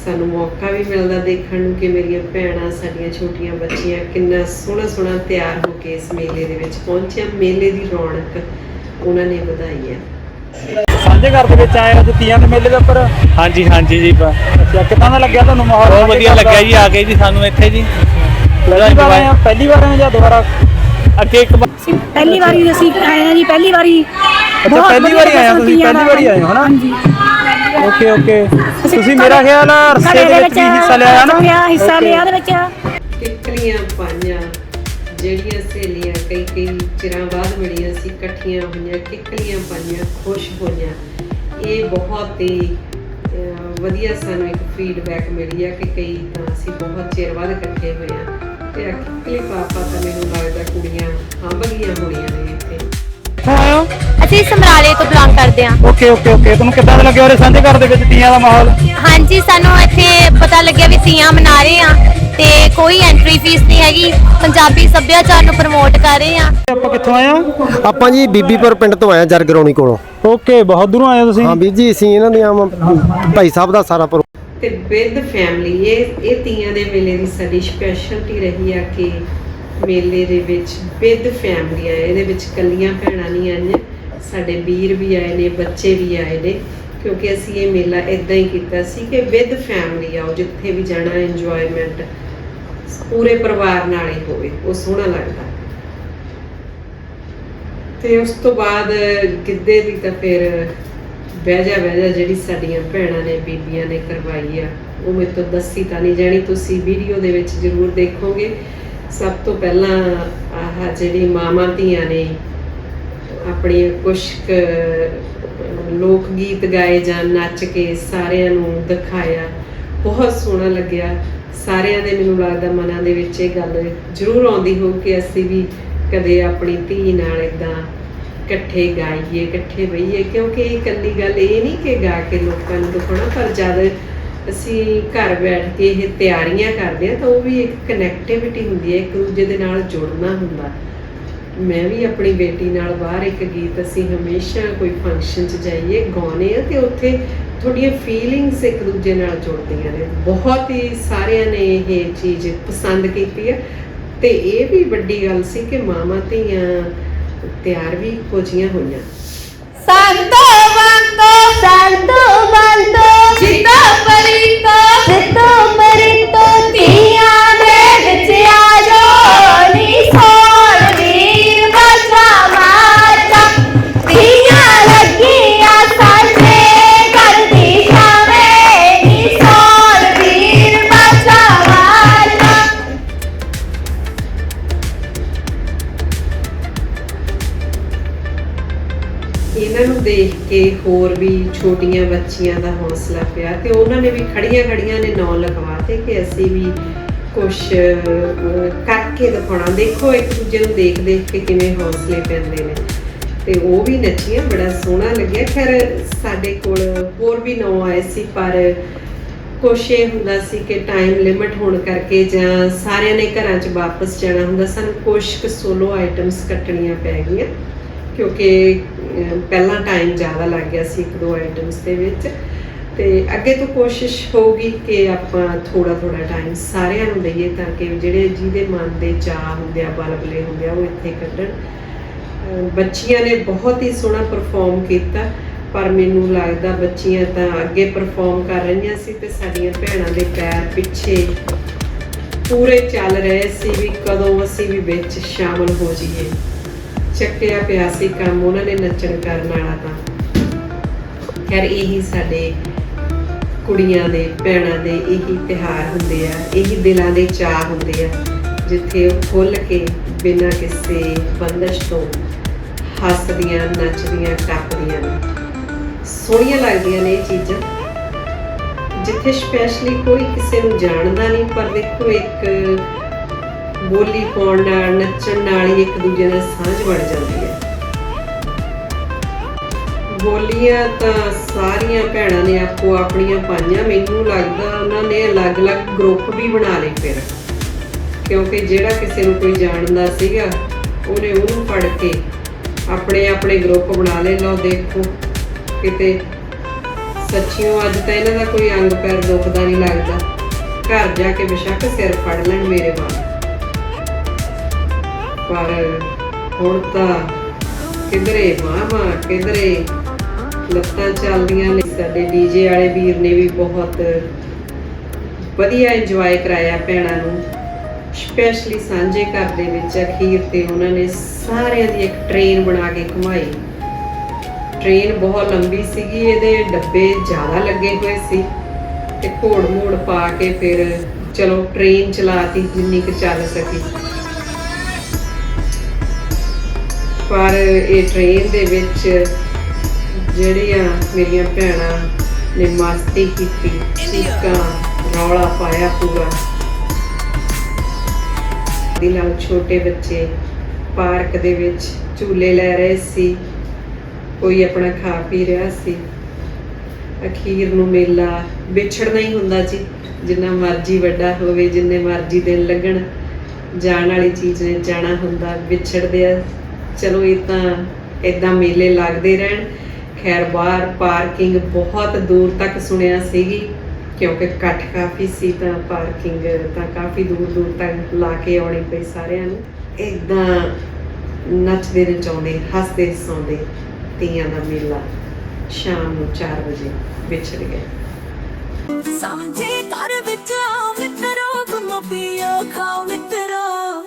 S1: ਸਾਨੂੰ ਮੌਕਾ ਵੀ ਮਿਲਦਾ ਦੇਖਣ ਨੂੰ ਕਿ ਮੇਰੀਆਂ ਭੈਣਾਂ, ਸਾਡੀਆਂ ਛੋਟੀਆਂ ਬੱਚੀਆਂ ਕਿੰਨਾ ਸੋਹਣਾ ਸੋਹਣਾ ਤਿਆਰ ਹੋ ਕੇ ਇਸ ਮੇਲੇ ਦੇ ਵਿੱਚ ਪਹੁੰਚਿਆ। ਮੇਲੇ ਦੀ ਰੌਣਕ ਉਹਨਾਂ ਨੇ ਵਧਾਈ ਹੈ।
S3: ਸਾਂਝੇ ਘਰ ਦੇ ਵਿੱਚ ਆਏ ਹੋ ਜੁੱਤੀਆਂ ਦੇ ਮੇਲੇ ਦੇ ਉੱਪਰ?
S5: ਹਾਂਜੀ ਹਾਂਜੀ ਜੀ ਬ-
S3: ਅੱਛਾ ਕਿੱਦਾਂ ਦਾ ਲੱਗਿਆ ਤੁਹਾਨੂੰ ਮਾਹੌਲ?
S5: ਬਹੁਤ
S3: ਸਾਂਝੇ
S5: ਵਧੀਆ
S3: ਘਰ ਦਾ?
S5: ਲੱਗਿਆ ਜੀ ਆ ਕੇ ਜੀ ਸਾਨੂੰ ਇੱਥੇ ਜੀ। ਪੂਰਾ
S3: ਪਹਿਲੀ ਵਾਰ ਆਏ ਹੋ?
S5: enjoy-
S3: ਪਹਿਲੀ ਵਾਰ ਆਏ ਹੋ ਜਾਂ ਦੁਬਾਰਾ?
S5: ਅੱਗੇ ਇੱਕ ਵਾਰ
S6: ਅਸੀਂ ਪਹਿਲੀ ਵਾਰੀ ਅਸੀਂ ਆਏ ਹਾਂ ਜੀ ਪਹਿਲੀ ਵਾਰੀ।
S3: ਅੱਛਾ ਪਹਿਲੀ ਵਾਰੀ ਆਏ ਹੋ ਤੁਸੀਂ ਪਹਿਲੀ ਵਾਰੀ ਆਏ ਹੋ ਹਨਾ?
S6: ਹਾਂਜੀ।
S3: Okay okay. ਤੁਸੀਂ ਮੇਰਾ ਖਿਆਲ ਆ ਰਸੇ ਦੇ ਵਿੱਚ ਵੀ ਹਿੱਸਾ ਲਿਆ ਨਾ
S6: ਲਿਆ ਹਿੱਸਾ
S3: Okay.
S6: ਲਿਆ ਦੇ ਵਿੱਚ।
S1: ਕਿੱਕਲੀਆਂ ਪਾਈਆਂ ਜਿਹੜੀਆਂ ਸਹੇਲੀਆਂ ਕਈ ਕਈ ਚਿਰਾਂ ਬਾਅਦ ਮਿਲੀਆਂ ਇਕੱਠੀਆਂ ਹੋਈਆਂ, ਕਿੱਕਲੀਆਂ ਪਾਈਆਂ, ਖੁਸ਼ ਹੋਈਆਂ। ਇਹ ਬਹੁਤ ਹੀ ਵਧੀਆ ਸਾਨੂੰ ਇੱਕ ਫੀਡਬੈਕ ਮਿਲੀ ਆ ਕਿ ਕਈ ਤਾਂ ਅਸੀਂ ਬਹੁਤ ਚਿਰ ਬਾਅਦ ਇਕੱਠੇ ਹੋਏ ਆ ਤੇ ਆ ਕਿੱਕਲੀ ਪਾਪਾ ਤਾਂ ਮੈਨੂੰ ਲੱਗਦਾ ਕੁੜੀਆਂ ਹੰਭ ਗਈਆਂ ਹੋਣੀਆਂ ਨੇ ਇੱਥੇ।
S3: ਕਿੱਥੋਂ ਆਏ ਹੋ।
S7: ਅਸੀਂ ਸਮਰਾਲੇ ਤੋਂ ਬਿਲੋਂਗ ਕਰਦੇ ਹਾਂ।
S3: ਓਕੇ ਓਕੇ ਓਕੇ ਤੁਹਾਨੂੰ ਕਿੱਦਾਂ ਦਾ ਲੱਗਿਆ ਉਰੇ ਸਾਂਝੇ ਘਰ ਦੇ ਵਿੱਚ ਤੀਆਂ ਦਾ ਮਾਹੌਲ?
S7: ਹਾਂਜੀ ਸਾਨੂੰ ਇੱਥੇ ਪਤਾ ਲੱਗਿਆ ਵੀ ਤੀਆਂ ਮਨਾ ਰਹੇ ਆ ਤੇ ਕੋਈ ਐਂਟਰੀ ਫੀਸ ਨਹੀਂ ਹੈਗੀ। ਪੰਜਾਬੀ ਸੱਭਿਆਚਾਰ ਨੂੰ ਪ੍ਰਮੋਟ ਕਰ ਰਹੇ ਆ
S3: ਆਪਾਂ ਕਿੱਥੋਂ ਆਏ ਆ
S8: ਆਪਾਂ ਜੀ ਬੀਬੀਪੁਰ ਪਿੰਡ ਤੋਂ ਆਏ ਆ ਜਰਗਰੌਣੀ ਕੋਲੋਂ।
S3: ਓਕੇ ਬਹੁਤ ਦੂਰੋਂ ਆਏ ਹੋ ਤੁਸੀਂ?
S8: ਹਾਂ ਵੀਰ ਜੀ ਅਸੀਂ ਇਹਨਾਂ ਦੀਆਂ ਮ- ਭਾਈ ਸਾਹਿਬ ਦਾ ਸਾਰਾ ਪਰ
S1: ਤੇ ਵਿਦ ਫੈਮਿਲੀ ਇਹ ਇਹ ਤੀਆਂ ਦੇ ਮੇਲੇ ਦੀ ਸਾਡੀ ਸਪੈਸ਼ਲਟੀ ਰਹੀ ਆ ਕਿ ਮੇਲੇ ਦੇ ਵਿੱਚ ਵਿਦ ਫੈਮਲੀਆਂ ਇਹਦੇ ਵਿੱਚ ਕੱਲੀਆਂ ਭੈਣਾਂ ਨਹੀਂ ਆਈਆਂ, ਸਾਡੇ ਵੀਰ ਵੀ ਆਏ ਨੇ, ਬੱਚੇ ਵੀ ਆਏ ਨੇ, ਕਿਉਂਕਿ ਅਸੀਂ ਇਹ ਮੇਲਾ ਇਦਾਂ ਹੀ ਕੀਤਾ ਸੀ ਕਿ ਵਿਦ ਫੈਮਲੀ ਆਓ, ਜਿੱਥੇ ਵੀ ਜਾਣਾ ਇੰਜੋਇਮੈਂਟ ਪੂਰੇ ਪਰਿਵਾਰ ਨਾਲ ਹੀ ਹੋਵੇ, ਉਹ ਸੋਹਣਾ ਲੱਗਦਾ। ਤੇ ਉਸ ਤੋਂ ਬਾਅਦ ਗਿੱਧੇ ਦੀ ਤਾਂ ਫਿਰ ਬਹਿਜਾ ਬਹਿਜਾ ਜਿਹੜੀ ਸਾਡੀਆਂ ਭੈਣਾਂ ਨੇ, ਬੀਬੀਆਂ ਨੇ ਕਰਵਾਈ ਆ, ਉਹ ਮੇਰੇ ਤੋਂ ਦੱਸੀ ਤਾਂ ਨਹੀਂ ਜਾਣੀ, ਤੁਸੀਂ ਵੀਡੀਓ ਦੇ ਵਿੱਚ ਜ਼ਰੂਰ ਦੇਖੋਗੇ। ਸਭ ਤੋਂ ਪਹਿਲਾਂ ਆਹ ਜਿਹੜੀ ਮਾਵਾਂ ਧੀਆਂ ਨੇ ਆਪਣੀ ਕੁਛ ਲੋਕ ਗੀਤ ਗਾਏ ਜਾਂ ਨੱਚ ਕੇ ਸਾਰਿਆਂ ਨੂੰ ਦਿਖਾਇਆ, ਬਹੁਤ ਸੋਹਣਾ ਲੱਗਿਆ। ਸਾਰਿਆਂ ਦੇ ਮੈਨੂੰ ਲੱਗਦਾ ਮਨਾਂ ਦੇ ਵਿੱਚ ਇਹ ਗੱਲ ਜ਼ਰੂਰ ਆਉਂਦੀ ਹੋਊ ਕਿ ਅਸੀਂ ਵੀ ਕਦੇ ਆਪਣੀ ਧੀ ਨਾਲ ਇਦਾਂ ਇਕੱਠੇ ਗਾਈਏ, ਇਕੱਠੇ ਬਈਏ ਕਿਉਂਕਿ ਇਹ ਇਕੱਲੀ ਗੱਲ ਇਹ ਨਹੀਂ ਕਿ ਗਾ ਕੇ ਲੋਕਾਂ ਨੂੰ ਦਿਖਾਉਣਾ, ਪਰ ਜਦ ਅਸੀਂ ਘਰ ਬੈਠ ਕੇ ਇਹ ਤਿਆਰੀਆਂ ਕਰਦੇ ਆ ਤਾਂ ਉਹ ਵੀ ਇੱਕ ਕਨੈਕਟੀਵਿਟੀ ਹੁੰਦੀ ਹੈ, ਇੱਕ ਦੂਜੇ ਦੇ ਨਾਲ ਜੁੜਨਾ ਹੁੰਦਾ। ਮੈਂ ਵੀ ਆਪਣੀ ਬੇਟੀ ਨਾਲ ਬਾਹਰ ਇੱਕ ਗੀਤ ਅਸੀਂ ਹਮੇਸ਼ਾ ਕੋਈ ਫੰਕਸ਼ਨ 'ਚ ਜਾਈਏ ਗਾਉਨੇ ਆ ਤੇ ਉੱਥੇ ਤੁਹਾਡੀਆਂ ਫੀਲਿੰਗਸ ਇੱਕ ਦੂਜੇ ਨਾਲ ਜੁੜਦੀਆਂ ਨੇ। ਬਹੁਤ ਹੀ ਸਾਰਿਆਂ ਨੇ ਇਹ ਚੀਜ਼ ਪਸੰਦ ਕੀਤੀ ਹੈ। ਤੇ ਇਹ ਵੀ ਵੱਡੀ ਗੱਲ ਸੀ ਕਿ ਮਾਮਾ ਧੀਆਂ ਤਿਆਰ ਵੀ ਇੱਕੋ ਜਿਹੀਆਂ ਹੋਈਆਂ।
S7: ਸੰਤੋ ਬੰਤੋ ਸੰਤੋ ਬੰਤੋ। Chita palita. Chita.
S1: ਇਹਨਾਂ ਨੂੰ ਦੇਖ ਕੇ ਹੋਰ ਵੀ ਛੋਟੀਆਂ ਬੱਚੀਆਂ ਦਾ ਹੌਸਲਾ ਪਿਆ ਤੇ ਉਹਨਾਂ ਨੇ ਵੀ ਖੜੀਆਂ ਖੜੀਆਂ ਨੇ ਨਾਂ ਲਿਖਵਾਤੇ ਕਿ ਅਸੀਂ ਵੀ ਕੁਝ ਕਰਕੇ ਦਿਖਾਉਣਾ। ਦੇਖੋ, ਇੱਕ ਦੂਜੇ ਨੂੰ ਦੇਖ ਦੇਖ ਕੇ ਕਿਵੇਂ ਹੌਸਲੇ ਪੈਂਦੇ ਨੇ। ਤੇ ਉਹ ਵੀ ਨੱਚੀਆਂ, ਬੜਾ ਸੋਹਣਾ ਲੱਗਿਆ। ਖੈਰ, ਸਾਡੇ ਕੋਲ ਹੋਰ ਵੀ ਨਾਂ ਆਏ ਸੀ, ਪਰ ਕੁਛ ਇਹ ਹੁੰਦਾ ਸੀ ਕਿ ਟਾਈਮ ਲਿਮਿਟ ਹੋਣ ਕਰਕੇ ਜਾਂ ਸਾਰਿਆਂ ਨੇ ਘਰਾਂ 'ਚ ਵਾਪਸ ਜਾਣਾ ਹੁੰਦਾ, ਸਾਨੂੰ ਕੁਛ ਕੁ ਸੋਲੋ ਆਈਟਮਸ ਕੱਟਣੀਆਂ ਪੈ ਗਈਆਂ। ਕਿਉਂਕਿ ਪਹਿਲਾਂ ਟਾਈਮ ਜ਼ਿਆਦਾ ਲੱਗ ਗਿਆ ਸੀ ਇੱਕ ਦੋ ਆਈਟਮਸ ਦੇ ਵਿੱਚ। ਤੇ ਅੱਗੇ ਤੋਂ ਕੋਸ਼ਿਸ਼ ਹੋਊਗੀ ਕਿ ਆਪਾਂ ਥੋੜਾ ਥੋੜਾ ਟਾਈਮ ਸਾਰਿਆਂ ਨੂੰ ਦਈਏ ਤਾਂ ਕਿ ਜਿਹੜੇ ਜਿਹਦੇ ਮਨ ਦੇ ਚਾਹ ਹੁੰਦੇ ਆ ਬਲਬਲੇ ਹੁੰਦੇ ਆ, ਉਹ ਇੱਥੇ ਕੱਢਣ। ਬੱਚੀਆਂ ਨੇ ਬਹੁਤ ਹੀ ਸੋਹਣਾ ਪਰਫਾਰਮ ਕੀਤਾ, ਪਰ ਮੈਨੂੰ ਲੱਗਦਾ ਬੱਚੀਆਂ ਤਾਂ ਅੱਗੇ ਪਰਫਾਰਮ ਕਰ ਰਹੀਆਂ ਸੀ ਤੇ ਸਾਡੀਆਂ ਭੈਣਾਂ ਦੇ ਪੈਰ ਪਿੱਛੇ ਪੂਰੇ ਚੱਲ ਰਹੇ ਸੀ ਵੀ ਕਦੋਂ ਅਸੀਂ ਵੀ ਵਿੱਚ ਸ਼ਾਮਲ ਹੋ ਜਾਈਏ। ਚੱਕਿਆ ਪਿਆ ਸੀ ਕੰਮ, ਉਹਨਾਂ ਨੇ ਨੱਚਣ ਕਰਨ ਵਾਲਾ ਤਾਂ। ਖੈਰ, ਇਹੀ ਸਾਡੇ ਕੁੜੀਆਂ ਦੇ, ਭੈਣਾਂ ਦੇ ਇਹੀ ਤਿਹਾਰ ਹੁੰਦੇ ਆ, ਇਹੀ ਦਿਲਾਂ ਦੇ ਚਾਹ ਹੁੰਦੇ ਆ, ਜਿੱਥੇ ਉਹ ਖੁੱਲ ਕੇ ਬਿਨਾਂ ਕਿਸੇ ਬੰਦਸ਼ ਤੋਂ ਹੱਸਦੀਆਂ, ਨੱਚਦੀਆਂ, ਟੱਪਦੀਆਂ ਨੇ। ਸੋਹਣੀਆਂ ਲੱਗਦੀਆਂ ਨੇ ਇਹ ਚੀਜ਼ਾਂ। ਜਿੱਥੇ ਸਪੈਸ਼ਲੀ ਕੋਈ ਕਿਸੇ ਨੂੰ ਜਾਣਦਾ ਨਹੀਂ, ਪਰ ਦੇਖੋ, ਇੱਕ ਬੋਲੀ ਪਾਉਣ ਨਾਲ ਨੱਚਣ ਨਾਲ ਹੀ ਇੱਕ ਦੂਜੇ ਨਾਲ ਸਾਂਝ ਬਣ ਜਾਂਦੀ ਹੈ। ਬੋਲੀਆਂ ਤਾਂ ਸਾਰੀਆਂ ਭੈਣਾਂ ਨੇ ਆਪੋ ਆਪਣੀਆਂ ਪਾਈਆਂ। ਮੈਨੂੰ ਲੱਗਦਾ ਉਹਨਾਂ ਨੇ ਅਲੱਗ-ਅਲੱਗ ਗਰੁੱਪ ਵੀ ਬਣਾ ਲਏ ਫਿਰ। ਕਿਉਂਕਿ ਜਿਹੜਾ ਕਿਸੇ ਨੂੰ ਕੋਈ ਜਾਣਦਾ ਸੀਗਾ, ਉਹਨੇ ਉਹਨੂੰ ਫੜ ਕੇ ਆਪਣੇ ਆਪਣੇ ਗਰੁੱਪ ਬਣਾ ਲਏ। ਲਓ ਦੇਖੋ, ਕਿਤੇ ਸੱਚੀਓ ਅੱਜ ਤਾਂ ਇਹਨਾਂ ਦਾ ਕੋਈ ਅੰਗ ਪੈਰ ਦੁਖਦਾ ਨਹੀਂ ਲੱਗਦਾ। ਘਰ ਜਾ ਕੇ ਬਿਸ਼ੱਕ ਸਿਰ ਫੜ ਲੈਣ ਮੇਰੇ ਵਾਲ ਪਰ ਹੁਣ ਤਾਂ ਕਿਧਰੇ ਮਾਮਾ ਕਿਧਰੇ ਲੱਤਾਂ ਚੱਲਦੀਆਂ ਨੇ। ਸਾਡੇ ਡੀਜੇ ਵਾਲੇ ਵੀਰ ਨੇ ਵੀ ਬਹੁਤ ਵਧੀਆ ਇੰਜੋਏ ਕਰਾਇਆ ਭੈਣਾਂ ਨੂੰ। ਸਪੈਸ਼ਲੀ ਸਾਂਝੇ ਘਰ ਦੇ ਵਿੱਚ ਅਖੀਰ ਤੇ ਉਹਨਾਂ ਨੇ ਸਾਰਿਆਂ ਦੀ ਇੱਕ ਟ੍ਰੇਨ ਬਣਾ ਕੇ ਘੁਮਾਈ। ਟ੍ਰੇਨ ਬਹੁਤ ਲੰਬੀ ਸੀਗੀ, ਇਹਦੇ ਡੱਬੇ ਜ਼ਿਆਦਾ ਲੱਗੇ ਹੋਏ ਸੀ। ਤੇ ਘੋੜ ਮੋੜ ਪਾ ਕੇ ਫਿਰ ਚਲੋ ਟ੍ਰੇਨ ਚਲਾਤੀ ਜਿੰਨੀ ਕੁ ਚੱਲ ਸਕੀ। ਪਰ ਇਹ ਟ੍ਰੇਨ ਦੇ ਵਿੱਚ ਜਿਹੜੀਆਂ ਮੇਰੀਆਂ ਭੈਣਾਂ ਨੇ ਮਸਤੀ ਕੀਤੀ, ਚੀਕਾਂ, ਰੌਲਾ ਪਾਇਆ ਪੂਰਾ। ਦੇ ਨਾਲ ਛੋਟੇ ਬੱਚੇ ਪਾਰਕ ਦੇ ਵਿੱਚ ਝੂਲੇ ਲੈ ਰਹੇ ਸੀ। ਕੋਈ ਆਪਣਾ ਖਾ ਪੀ ਰਿਹਾ ਸੀ। ਅਖੀਰ ਨੂੰ ਮੇਲਾ ਵਿਛੜਨਾ ਹੀ ਹੁੰਦਾ ਜੀ ਜਿੰਨਾ ਮਰਜ਼ੀ ਵੱਡਾ ਹੋਵੇ, ਜਿੰਨੇ ਮਰਜ਼ੀ ਦਿਨ ਲੱਗਣ, ਜਾਣ ਵਾਲੀ ਚੀਜ਼ ਨੇ ਜਾਣਾ ਹੁੰਦਾ ਵਿਛੜਦੇ ਆ ਚਲੋ ਇਹ ਤਾਂ ਇਦਾਂ ਮੇਲੇ ਲੱਗਦੇ ਰਹਿਣ। ਖੈਰ, ਬਾਹਰ ਪਾਰਕਿੰਗ ਬਹੁਤ ਦੂਰ ਤੱਕ ਸੁਣਿਆ ਸੀਗੀ, ਕਿਉਂਕਿ ਇਕੱਠ ਕਾਫੀ ਸੀ ਤਾਂ ਪਾਰਕਿੰਗ ਤਾਂ ਕਾਫੀ ਦੂਰ ਦੂਰ ਤੱਕ ਲਾ ਕੇ ਆਉਣੀ ਪਈ ਸਾਰਿਆਂ ਨੂੰ। ਇਦਾਂ ਨੱਚਦੇ ਨਚਾਉਂਦੇ, ਹੱਸਦੇ ਸੌਂਦੇ ਤੀਆਂ ਦਾ ਮੇਲਾ ਸ਼ਾਮ ਨੂੰ 4 ਵਜੇ ਵਿਛੜ ਗਿਆ।
S2: ਸਮਝੇ ਘਰ ਵਿੱਚ ਆਉ ਮਿੱਤਰੋ ਗੁੰਮੋ ਪੀਓ, ਖਾਓ ਮਿੱਤਰੋ।